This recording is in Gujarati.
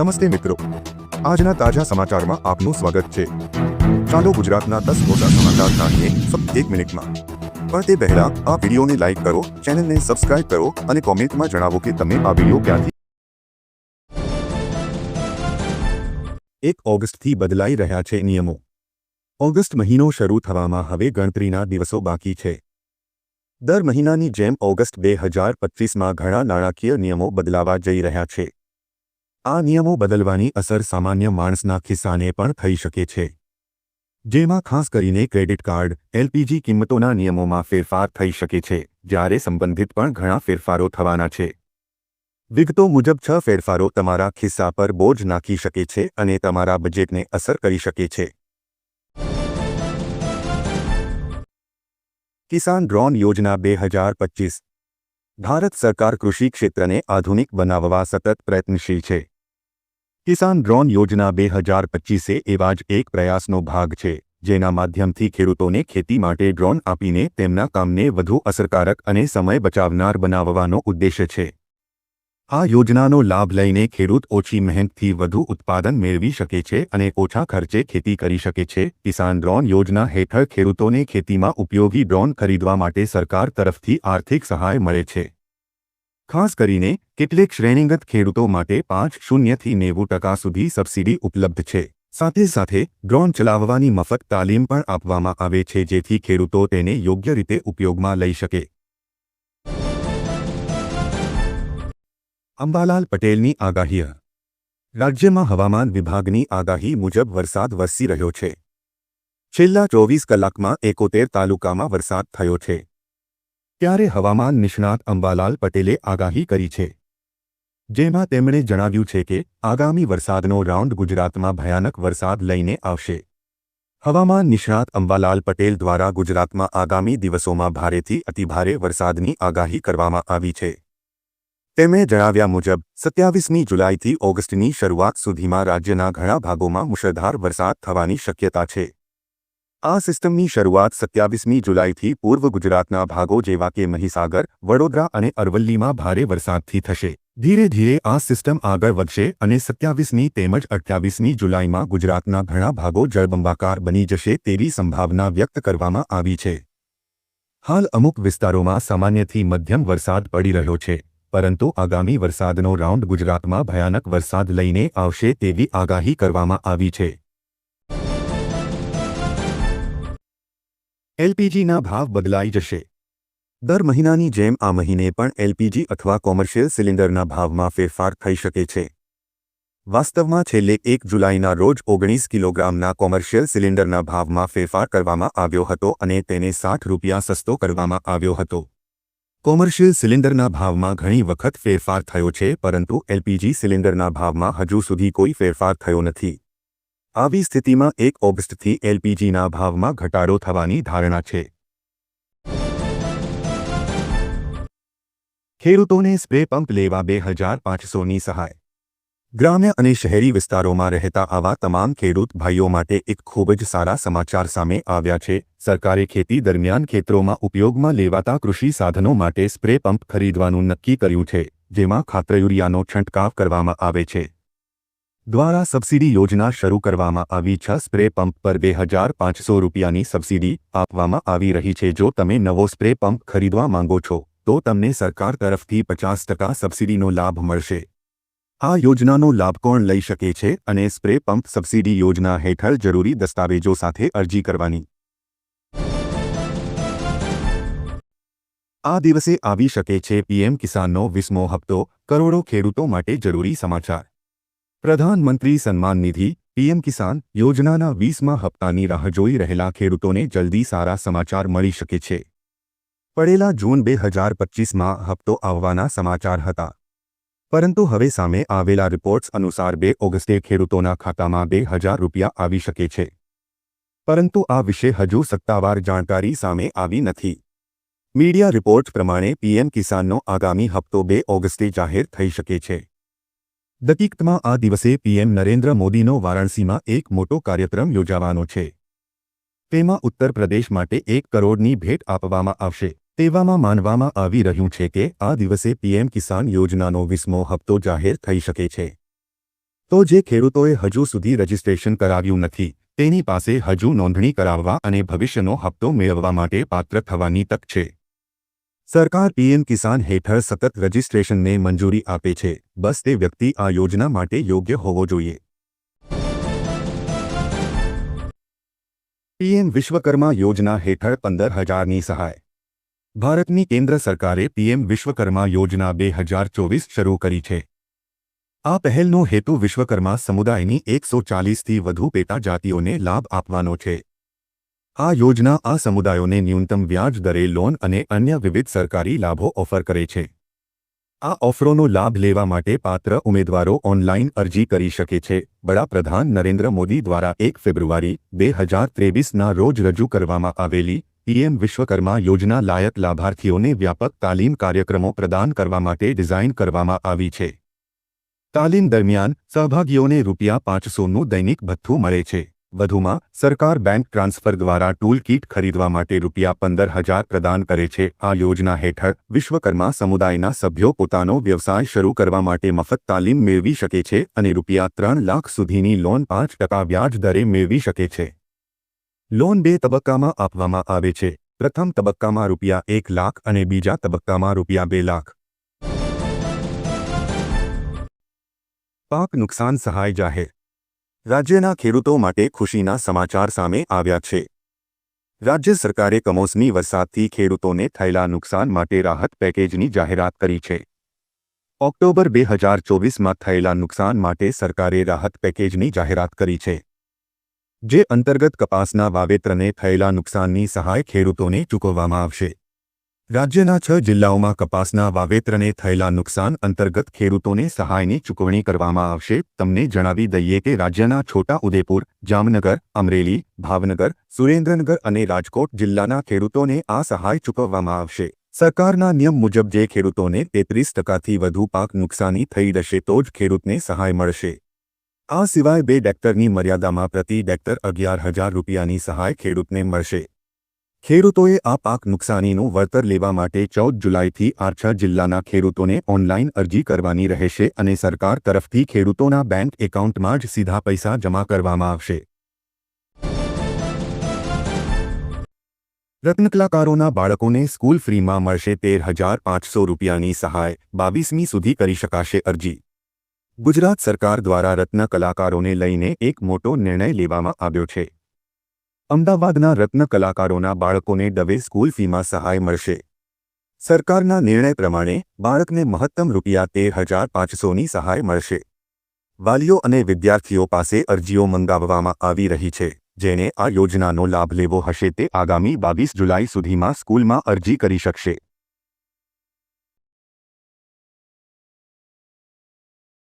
નમસ્તે મિત્રો. આજના તાજા સમાચારમાં આપનું સ્વાગત છે. ચાલો ગુજરાતના દસ મોટા સમાચાર જાણીએ એક મિનિટમાં. પણ તે પહેલા આ વિડીયોને લાઇક કરો, ચેનલને સબસ્ક્રાઇબ કરો અને કોમેન્ટમાં જણાવો કે તમે આ વીડિયો ક્યાંથી એક ઓગસ્ટથી બદલાઈ રહ્યા છે નિયમો. ઓગસ્ટ મહિનો શરૂ થવામાં હવે ગણતરીના દિવસો બાકી છે. દર મહિનાની જેમ ઓગસ્ટ બે હજાર પચીસમાં ઘણા નાણાકીય નિયમો બદલાવા જઈ રહ્યા છે. આ નિયમો બદલવાની અસર સામાન્ય માણસના ખિસ્સાને પણ થઈ શકે છે. જેમાં ખાસ કરીને ક્રેડિટ કાર્ડ, એલપીજી કિંમતોના નિયમોમાં ફેરફાર થઈ શકે છે, જ્યારે સંબંધિત પણ ઘણા ફેરફારો થવાના છે. વિગતો મુજબ છ ફેરફારો તમારા ખિસ્સા પર બોજ નાખી શકે છે અને તમારા બજેટને અસર કરી શકે છે. કિસાન ડ્રોન યોજના બે હજાર પચીસ. ભારત સરકાર કૃષિ ક્ષેત્રને આધુનિક બનાવવા સતત પ્રયત્નશીલ છે. કિસાન ડ્રોન યોજના બે હજાર પચીસે એવા જ એક પ્રયાસનો ભાગ છે, જેના માધ્યમથી ખેડૂતોને ખેતી માટે ડ્રોન આપીને તેમના કામને વધુ અસરકારક અને સમય બચાવનાર બનાવવાનો ઉદ્દેશ્ય છે. આ યોજનાનો લાભ લઈને ખેડૂત ઓછી મહેનતથી વધુ ઉત્પાદન મેળવી શકે છે અને ઓછા ખર્ચે ખેતી કરી શકે છે. કિસાન ડ્રોન યોજના હેઠળ ખેડૂતોને ખેતીમાં ઉપયોગી ડ્રોન ખરીદવા માટે સરકાર તરફથી આર્થિક સહાય મળે છે. ખાસ કરીને કેટલીક શ્રેણીગત ખેડૂતો માટે પાંચ શૂન્યથી નેવું ટકા સુધી સબસિડી ઉપલબ્ધ છે. સાથે સાથે ડ્રોન ચલાવવાની મફત તાલીમ પણ આપવામાં આવે છે જેથી ખેડૂતો તેને યોગ્ય રીતે ઉપયોગમાં લઈ શકે. અંબાલાલ પટેલની આગાહી. રાજ્યમાં હવામાન વિભાગની આગાહી મુજબ વરસાદ વરસી રહ્યો છે. છેલ્લા ચોવીસ કલાકમાં એકોતેર તાલુકામાં વરસાદ થયો છે. ત્યારે હવામાન નિષ્ણાત અંબાલાલ પટેલે આગાહી કરી છે. જેમાં તેમણે જણાવ્યું છે કે, આગામી વરસાદનો રાઉન્ડ ગુજરાતમાં ભયાનક વરસાદ લઈને આવશે. હવામાન નિષ્ણાત અંબાલાલ પટેલ દ્વારા ગુજરાતમાં આગામી દિવસોમાં ભારેથી અતિભારે વરસાદની આગાહી કરવામાં આવી છે. તેમણે જણાવ્યા મુજબ, સત્યાવીસમી જુલાઈથી ઓગસ્ટની શરૂઆત સુધીમાં રાજ્યના ઘણા ભાગોમાં મુશળધાર વરસાદ થવાની શક્યતા છે. આ સિસ્ટમની શરૂઆત સત્યાવીસમી જુલાઈથી પૂર્વ ગુજરાતના ભાગો જેવા કે મહીસાગર, વડોદરા અને અરવલ્લીમાં ભારે વરસાદથી થશે. ધીરે ધીરે આ સિસ્ટમ આગળ વધશે અને સત્યાવીસમી તેમજ અઠ્યાવીસમી જુલાઈમાં ગુજરાતના ઘણા ભાગો જળબંબાકાર બની જશે તેવી સંભાવના વ્યક્ત કરવામાં આવી છે. હાલ અમુક વિસ્તારોમાં સામાન્યથી મધ્યમ વરસાદ પડી રહ્યો છે, પરંતુ આગામી વરસાદનો રાઉન્ડ ગુજરાતમાં ભયાનક વરસાદ લઈને આવશે તેવી આગાહી કરવામાં આવી છે. એલપીજીના ભાવ બદલાઈ જશે. દર મહિનાની જેમ આ મહિને પણ એલપીજી અથવા કોમર્શિયલ સિલિન્ડરના ભાવમાં ફેરફાર થઈ શકે છે. વાસ્તવમાં છેલ્લે એક જુલાઈના રોજ ઓગણીસ કિલોગ્રામના કોમર્શિયલ સિલિન્ડરના ભાવમાં ફેરફાર કરવામાં આવ્યો હતો અને તેને સાઠ રૂપિયા સસ્તો કરવામાં આવ્યો હતો. કોમર્શિયલ સિલિન્ડરના ભાવમાં ઘણી વખત ફેરફાર થયો છે, પરંતુ એલપીજી સિલિન્ડરના ભાવમાં હજુ સુધી કોઈ ફેરફાર થયો નથી. આવી સ્થિતિમાં એક ઓગસ્ટથી એલપીજીના ભાવમાં ઘટાડો થવાની ધારણા છે. ખેડૂતોને સ્પ્રે પંપ લેવા બે હજાર પાંચસોની સહાય. ગ્રામ્ય અને શહેરી વિસ્તારોમાં રહેતા આવા તમામ ખેડૂત ભાઈઓ માટે એક ખૂબ જ સારા સમાચાર સામે આવ્યા છે. સરકારે ખેતી દરમિયાન ખેતરોમાં ઉપયોગમાં લેવાતા કૃષિ સાધનો માટે સ્પ્રે પંપ ખરીદવાનું નક્કી કર્યું છે, જેમાં ખાતર યુરિયાનો છંટકાવ કરવામાં આવે છે. દ્વારા સબસિડી યોજના શરૂ કરવામાં આવી છ. સ્પ્રે પંપ પર બે હજાર પાંચસો રૂપિયાની સબસિડી આપવામાં આવી રહી છે. જો તમે નવો સ્પ્રે પંપ ખરીદવા માંગો છો, તો તમને સરકાર તરફથી પચાસ ટકા સબસિડીનો લાભ મળશે. આ યોજનાનો લાભ કોણ લઈ શકે છે અને સ્પ્રે પંપ સબસિડી યોજના હેઠળ જરૂરી દસ્તાવેજો સાથે અરજી કરવાની. આ દિવસે આવી શકે છે. પીએમ કિસાનનો વીસમો હપ્તો કરોડો ખેડૂતો માટે જરૂરી સમાચાર. પ્રધાનમંત્રી સન્માન નિધિ, પીએમ કિસાન યોજનાના વીસમા હપ્તાની રાહ જોઈ રહેલા ખેડૂતોને જલ્દી સારા સમાચાર મળી શકે છે. પડેલા જૂન બે હજાર પચીસમાં હપ્તો આવવાના સમાચાર હતા. પરંતુ હવે સામે આવેલા રિપોર્ટ્સ અનુસાર બે ઓગસ્ટે ખેડૂતોના ખાતામાં બે હજાર રૂપિયા આવી શકે છે. પરંતુ આ વિશે હજુ સત્તાવાર જાણકારી સામે આવી નથી. મીડિયા રિપોર્ટ પ્રમાણે પીએમ કિસાનનો આગામી હપ્તો બે ઓગસ્ટે જાહેર થઈ શકે છે. દકીકતમાં આ દિવસે પીએમ નરેન્દ્ર મોદીનો વારાણસીમાં એક મોટો કાર્યક્રમ યોજાવાનો છે. તેમાં ઉત્તર પ્રદેશ માટે એક કરોડની ભેટ આપવામાં આવશે. તેવામાં માનવામાં આવી રહ્યું છે કે આ દિવસે પીએમ કિસાન યોજનાનો વીસમો હપ્તો જાહેર થઈ શકે છે. તો જે ખેડૂતોએ હજુ સુધી રજીસ્ટ્રેશન કરાવ્યું નથી, તેની પાસે હજુ નોંધણી કરાવવા અને ભવિષ્યનો હપ્તો મેળવવા માટે પાત્ર થવાની તક છે. સરકાર પીએમ કિસાન હેઠળ સતત રજિસ્ટ્રેશનને મંજૂરી આપે છે. બસ તે વ્યક્તિ આ યોજના માટે યોગ્ય હોવો જોઈએ. પીએમ વિશ્વકર્મા યોજના હેઠળ પંદર હજારની સહાય. ભારતની કેન્દ્ર સરકારે પીએમ વિશ્વકર્મા યોજના બે હજાર ચોવીસ શરૂ કરી છે. આ પહેલનો હેતુ વિશ્વકર્મા સમુદાયની એકસો ચાલીસથી વધુ પેટા જાતિઓને લાભ આપવાનો છે. આ યોજના આ સમુદાયોને ન્યૂનતમ વ્યાજ દરે લોન અને અન્ય વિવિધ સરકારી લાભો ઓફર કરે છે. આ ઓફરોનો લાભ લેવા માટે પાત્ર ઉમેદવારો ઓનલાઈન અરજી કરી શકે છે. વડાપ્રધાન નરેન્દ્ર મોદી દ્વારા એક ફેબ્રુઆરી, બે હજાર ત્રેવીસના રોજ રજૂ કરવામાં આવેલી પીએમ વિશ્વકર્મા યોજના લાયક લાભાર્થીઓને વ્યાપક તાલીમ કાર્યક્રમો પ્રદાન કરવા માટે ડિઝાઇન કરવામાં આવી છે. તાલીમ દરમિયાન સહભાગીઓને રૂપિયા પાંચસોનું દૈનિક ભથ્થું મળે છે. વધુમાં, સરકાર બેંક ટ્રાન્સફર દ્વારા ટૂલ કીટ ખરીદવા માટે રૂપિયા પંદર હજાર પ્રદાન કરે છે. આ યોજના હેઠળ વિશ્વકર્મા સમુદાયના સભ્યો પોતાનો વ્યવસાય શરૂ કરવા માટે મફત તાલીમ મેળવી શકે છે અને રૂપિયા ત્રણ લાખ સુધીની લોન પાંચ ટકા વ્યાજ દરે મેળવી શકે છે. લોન બે તબક્કામાં આપવામાં આવે છે. પ્રથમ તબક્કામાં રૂપિયા એક લાખ અને બીજા તબક્કામાં રૂપિયા બે લાખ. પાક નુકસાન સહાય જાહેર રાજ્યના ખેડૂતો માટે ખુશીના સમાચાર સામે આવ્યા છે. રાજ્ય સરકારે કમોસમી વરસાદથી ખેડૂતોને થયેલા નુકસાન માટે રાહત પેકેજની જાહેરાત કરી છે. ઓક્ટોબર બે હજાર ચોવીસમાં થયેલા નુકસાન માટે સરકારે રાહત પેકેજની જાહેરાત કરી છે. જે અંતર્ગત કપાસના વાવેતરને થયેલા નુકસાનની સહાય ખેડૂતોને ચૂકવવામાં આવશે. રાજ્યના છ જિલ્લાઓમાં કપાસના વાવેતરને થયેલા નુકસાન અંતર્ગત ખેડૂતોને સહાયની ચૂકવણી કરવામાં આવશે. તમને જણાવી દઈએ કે રાજ્યના છોટા ઉદેપુર, જામનગર, અમરેલી, ભાવનગર, સુરેન્દ્રનગર અને રાજકોટ જિલ્લાના ખેડૂતોને આ સહાય ચૂકવવામાં આવશે. સરકારના નિયમ મુજબ જે ખેડૂતોને તેત્રીસ ટકાથી વધુ પાક નુકસાની થઈ જશે તો જ ખેડૂતને સહાય મળશે. આ સિવાય બે ડેક્ટરની મર્યાદામાં પ્રતિ ડેક્ટર અગિયાર હજાર રૂપિયાની સહાય ખેડૂતને મળશે. ખેડૂતોએ આ પાક નુકસાનીનું વળતર લેવા માટે ચૌદ જુલાઈથી આરછા જિલ્લાના ખેડૂતોને ઓનલાઈન અરજી કરવાની રહેશે અને સરકાર તરફથી ખેડૂતોના બેંક એકાઉન્ટમાં જ સીધા પૈસા જમા કરવામાં આવશે. રત્નકલાકારોના બાળકોને સ્કૂલ ફ્રીમાં મળશે તેર હજાર પાંચસો રૂપિયાની સહાય, બાવીસમી સુધી કરી શકાશે અરજી. ગુજરાત સરકાર દ્વારા રત્ન કલાકારોને લઈને એક મોટો નિર્ણય લેવામાં આવ્યો છે. અમદાવાદના રત્ન કલાકારોના બાળકોને દવે સ્કૂલ ફીમાં સહાય મળશે. સરકારના નિર્ણય પ્રમાણે બાળકને મહત્તમ રૂપિયા તેર હજાર પાંચસોની સહાય મળશે. વાલીઓ અને વિદ્યાર્થીઓ પાસે અરજીઓ મંગાવવામાં આવી રહી છે જેને આ યોજનાનો લાભ લેવો હશે તે આગામી બાવીસ જુલાઈ સુધીમાં સ્કૂલમાં અરજી કરી શકશે.